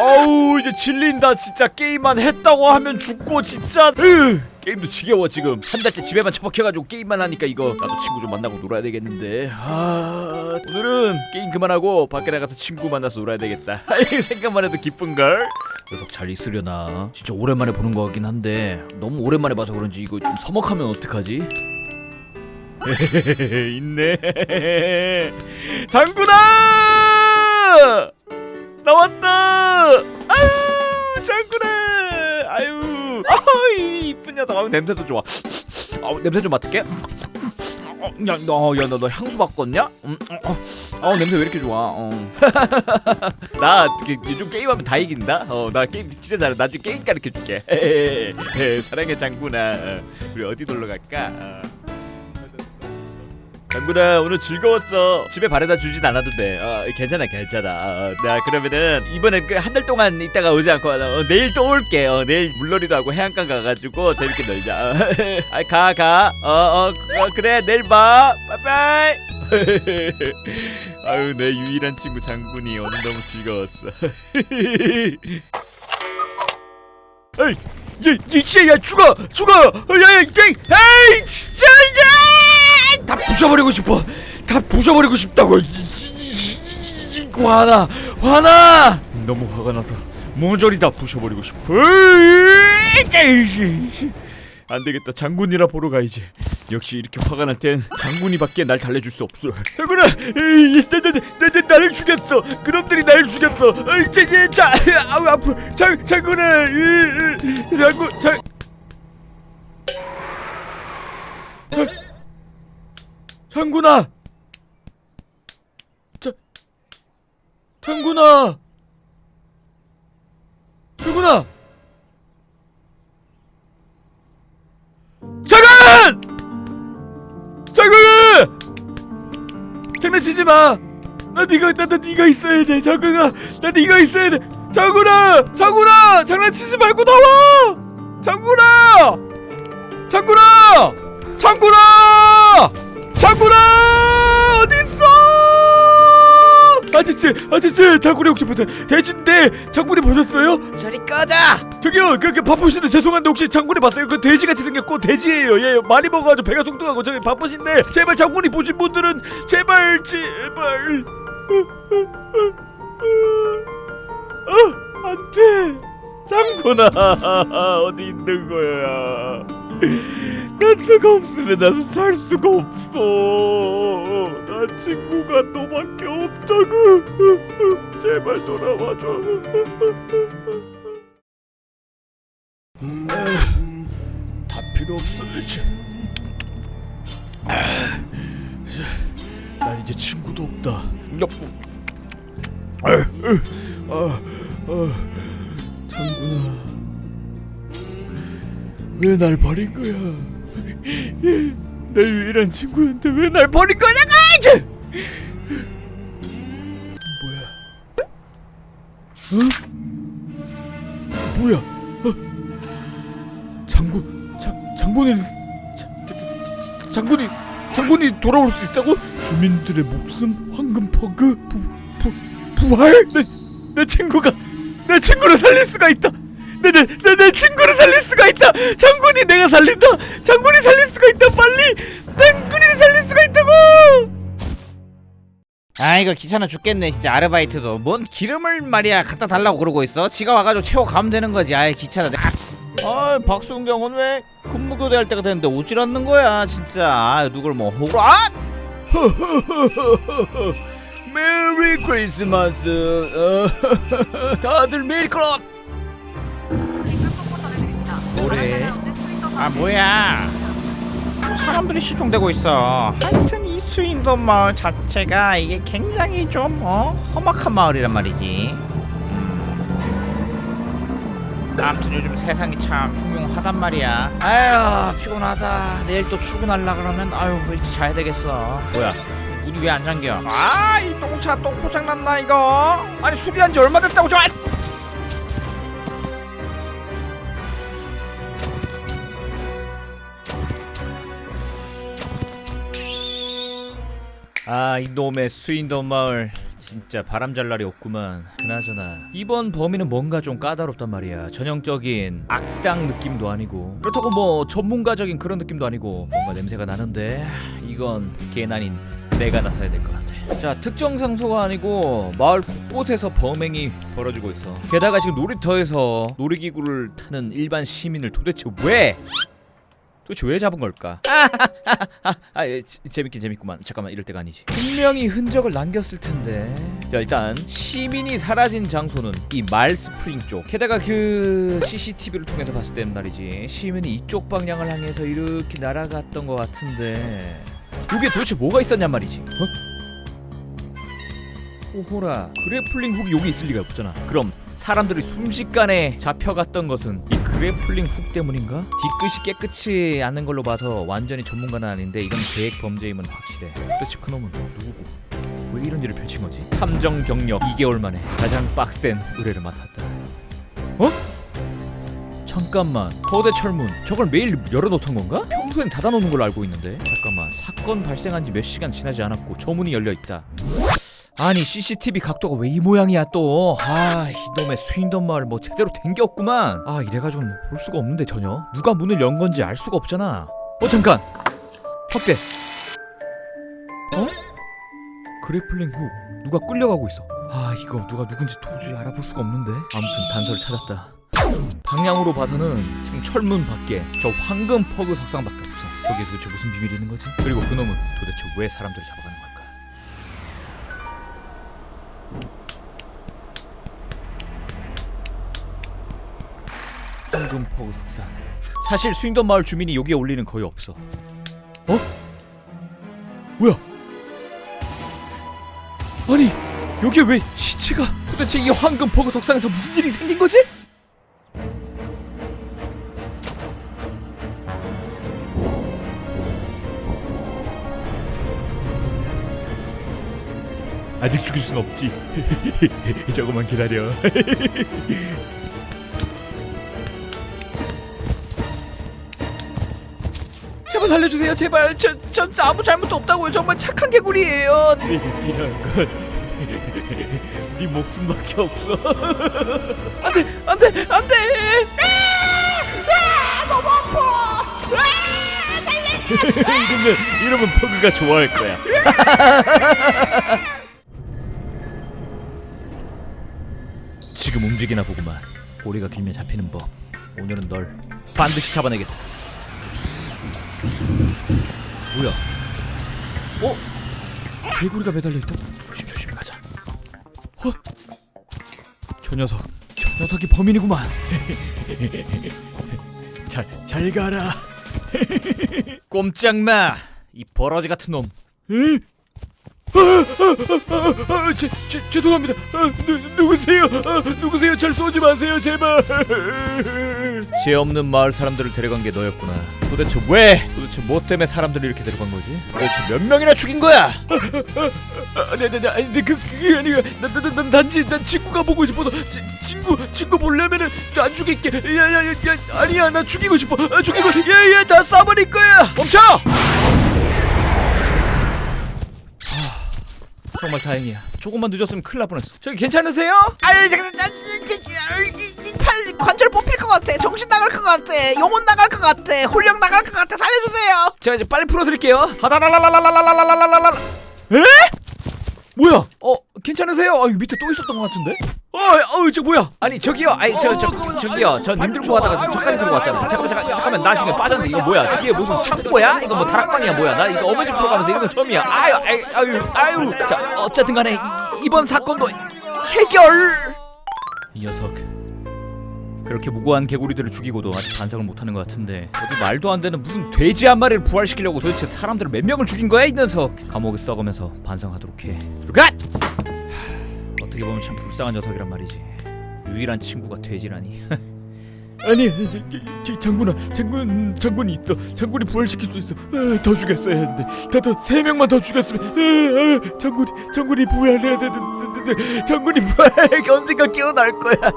어우 이제 질린다. 진짜 게임만 했다고 하면 죽고 진짜. 으, 게임도 지겨워 지금. 한 달째 집에만 처박혀가지고 게임만 하니까 이거. 나도 친구 좀 만나고 놀아야 되겠는데. 아 오늘은 게임 그만하고 밖에 나가서 친구 만나서 놀아야 되겠다. 생각만 해도 기쁜걸? 녀석 잘 있으려나? 진짜 오랜만에 보는 거 같긴 한데. 너무 오랜만에 봐서 그런지 이거 좀 서먹하면 어떡하지? 있네. 장군아 나왔다 아유 장군아 아유 아이 이쁜 녀석 아유 냄새도 좋아 아우 냄새 좀 맡을게 어, 야, 너, 야, 너, 너 향수 바꿨냐? 음, 어, 어, 어, 냄새 왜 이렇게 좋아? 어. 나 그, 요즘 게임하면 다 이긴다. 어, 나 게임 진짜 잘해. 나중에 게임 가르쳐 줄게. 사랑해 장군아. 어, 우리 어디 놀러 갈까? 어. 장군아 오늘 즐거웠어 집에 바래다 주진 않아도 돼 어, 괜찮아 괜찮아 어, 나 그러면은 이번엔 그한 달 동안 있다가 오지 않고 어, 내일 또 올게 어, 내일 물놀이도 하고 해안가 가가지고 재밌게 놀자 어, 가가 어, 어, 어, 그래 내일 봐 빠이빠이 아유 내 유일한 친구 장군이 오늘 너무 즐거웠어 에이 야, 야, 야, 야, 죽어, 죽어, 야, 야, 야, 에이, 진짜, 야, 다 부셔버리고 싶어, 다 부셔버리고 싶다고, 화나, 화나, 너무 화가 나서 모조리 다 부셔버리고 싶어. 안 되겠다, 장군이라 보러 가야지. 역시 이렇게 화가 날 땐 장군이밖에 날 달래줄 수 없어. 장군아, 에이, 나, 나, 나, 나, 나를 죽였어. 그놈들이 나를 죽였어. 에이, 자, 자, 자, 아우 아프. 장, 장군아, 장군, 장. 장, 장군아. 자, 장군아. 장군아. 장군! 장군아! 장난치지 마. 나 네가 나, 나 네가 있어야 돼. 장군아, 나 네가 있어야 돼. 장군아, 장군아, 장난치지 말고 나와. 장군아, 장군아, 장군아, 아저씨, 아저씨, 장군이 혹시 보세요. 돼지인데 장군이 보셨어요? 저리 꺼져! 저기요 그렇게 바쁘신데 죄송한데 혹시 장군이 봤어요? 그 돼지같이 생겼고 돼지예요 예 많이 먹어가지고 배가 뚱뚱하고 저기 바쁘신데 제발 장군이 보신 분들은 제발 제발 어, 안돼 장군아 어디 있는 거야 난 너가 없으면 살 수가 없어 나 친구가 너밖에 없다고. 제발 돌아와줘. 다 필요 없어 이제. 난 이제 친구도 없다. 아, 아, 장군아. 왜 날 버린 거야? 내 유일한 친구였는데 왜날 버린 거냐고 이제! 뭐야? 어? 뭐야? 어? 장군 장 장군이 자, 자, 자, 장군이 장군이 돌아올 수 있다고? 주민들의 목숨 황금 퍼그 부, 부, 부활? 내, 내 친구가 내 친구를 살릴 수가 있다! 내 내 내 내 친구를 살릴 수가 있다! 장군이 내가 살린다! 장군이 살릴 수가 있다! 빨리 아 이거 귀찮아 죽겠네 진짜 아르바이트도. 뭔 기름을 말이야 갖다 달라고 그러고 있어? 지가 와가지고 채워 가면 되는 거지 아이 귀찮아. 아! 박수경은 왜 근무교대 할 때가 됐는데 오질 않는 거야 진짜. 아 누굴 뭐 호구로 아! 메리 크리스마스. 어, 다들 크로 뭐래? 아 뭐야? 사람들이 시중되고 있어. 하여튼 이 수인도 마을 자체가 이게 굉장히 좀 어? 험악한 마을이란 말이지. 음. 아무튼 요즘 세상이 참 흉흉하단 말이야. 아휴 피곤하다. 내일 또 출근하려 그러면 아휴 일찍 자야 되겠어. 뭐야? 문이 왜 안 잠겨. 아 이 똥차 또 고장났나 이거? 아니 수리한 지 얼마 됐다고 저 아 이놈의 수인도 마을 진짜 바람잘 날이 없구만. 그나저나 이번 범인은 뭔가 좀 까다롭단 말이야. 전형적인 악당 느낌도 아니고 그렇다고 뭐 전문가적인 그런 느낌도 아니고 뭔가 냄새가 나는데 이건 아닌 내가 나서야 될 것 같아. 자 특정 장소가 아니고 마을 곳곳에서 범행이 벌어지고 있어. 게다가 지금 놀이터에서 놀이기구를 타는 일반 시민을 도대체 왜? 도대체 왜 잡은 걸까? 아, 예, 지- 재밌긴 재밌구만. 잠깐만 이럴 때가 아니지. 분명히 흔적을 남겼을 텐데. 자, 일단 시민이 사라진 장소는 이 말 스프링 쪽. 게다가 그 CCTV를 통해서 봤을 때는 말이지. 시민이 이쪽 방향을 향해서 이렇게 날아갔던 것 같은데. 여기에 도대체 뭐가 있었냔 말이지. 어? 오호라 그래플링 훅이 여기 있을 리가 없잖아 그럼 사람들이 순식간에 잡혀갔던 것은 이 그래플링 훅 때문인가? 뒤끝이 깨끗이 않는 걸로 봐서 완전히 전문가는 아닌데 이건 계획 범죄임은 확실해 도대체 그놈은 누구고 왜 이런 일을 펼친 거지? 탐정 경력 2개월 만에 가장 빡센 의뢰를 맡았다 어? 잠깐만 거대 철문 저걸 매일 열어놓던 건가? 평소엔 닫아놓는 걸로 알고 있는데 잠깐만 사건 발생한 지 몇 시간 지나지 않았고 저 문이 열려있다 아니 CCTV 각도가 왜 이 모양이야 또? 아 이놈의 스윈던 마을 뭐 제대로 된 게 없구만. 아 이래가지고 볼 수가 없는데 전혀. 누가 문을 연 건지 알 수가 없잖아. 어 잠깐. 확대. 어? 그래플링 후 누가 끌려가고 있어. 아 이거 누가 누군지 도저히 알아볼 수가 없는데. 아무튼 단서를 찾았다. 방향으로 봐서는 지금 철문 밖에 저 황금 퍼그 석상 밖에 없어. 저기에 도대체 무슨 비밀이 있는 거지? 그리고 그놈은 도대체 왜 사람들을 잡아가는 걸까? 황금 퍼그 석상. 사실 스윙던 마을 주민이 여기에 올 리는 거의 없어. 어? 뭐야? 아니 여기에 왜 시체가? 도대체 이 황금 퍼그 석상에서 무슨 일이 생긴 거지? 아직 죽일 순 없지. 조금만 기다려. 제발 살려주세요 제발. 저, 저 아무 잘못도 없다고요. 정말 착한 개구리예요. 내게 필요한 건 네 목숨밖에 없어. 안돼 안돼 안돼. 너무 아파. 이러면 이러면 퍼그가 좋아할 거야. 지금 움직이나 보구만. 꼬리가 길면 잡히는 법. 오늘은 널 반드시 잡아내겠어 뭐야 어? 개구리가 매달려 있다 조심 조심히 가자 어? 저 녀석 저 녀석이 범인이구만 잘 잘 가라. 꼼짝마 이 버러지 같은 놈 아, 제, 제, 죄송합니다. 아, 누, 누구세요? 아, 누구세요? 잘 쏘지 마세요, 제발. 죄 없는 마을 사람들을 데려간 게 너였구나. 도대체 왜? 도대체 뭐 때문에 사람들을 이렇게 데려간 거지? 도대체 몇 명이나 죽인 거야? 아, 네, 네, 네, 아니, 네, 그, 그게 아니라, 난, 난, 난 단지, 난 친구가 보고 싶어서, 치, 친구, 친구 보려면은, 안 죽일게. 야, 야, 야, 야, 아니야, 나 죽이고 싶어. 아, 죽이고, 야, 야, 다 쏴버릴 거야. 멈춰! 정말 다행이야. 조금만 늦었으면 큰일 날 뻔했어. 저기 괜찮으세요? 아유 잠깐 팔 관절 뽑힐 것 같아 정신 나갈 것 같아 영혼 나갈 것 같아 혼력 나갈 것 같아 살려주세요 제가 이제 빨리 풀어드릴게요. 하다라라라라라라라라라. 에? 뭐야? 어 괜찮으세요? 아 밑에 또 있었던 것 같은데? 어, 어, 저 뭐야? 아니 저기요, 아니 저 저 저기요, 저 님 들고 가다가 저 저까지 들고 왔잖아. 잠깐만 잠깐 잠깐만 나 지금 빠졌는데 이거 뭐야? 뒤에 무슨 창고야? 이거 뭐 다락방이야 뭐야? 나 이거 어머니 보러 가면서 이런 거 처음이야. 아유, 아유, 아유, 아유. 자 어쨌든간에 이, 이번 사건도 해결. 이 녀석. 그렇게 무고한 개구리들을 죽이고도 아직 반성을 못하는 것 같은데 어디 말도 안 되는 무슨 돼지 한 마리를 부활시키려고 도대체 사람들을 몇 명을 죽인 거야 이 녀석 감옥에 썩으면서 반성하도록 해 들어가! 어떻게 보면 참 불쌍한 녀석이란 말이지 유일한 친구가 돼지라니 아니, 장군아, 장군, 장군이 있어. 장군이 부활시킬 수 있어. 아, 더 죽였어야 했는데, 더더세 명만 더 죽였으면. 아, 아, 장군이, 부활해야 되는데, 장군이 부활 언젠가 깨어날 거야. 아,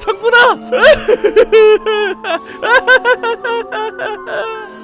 장군아.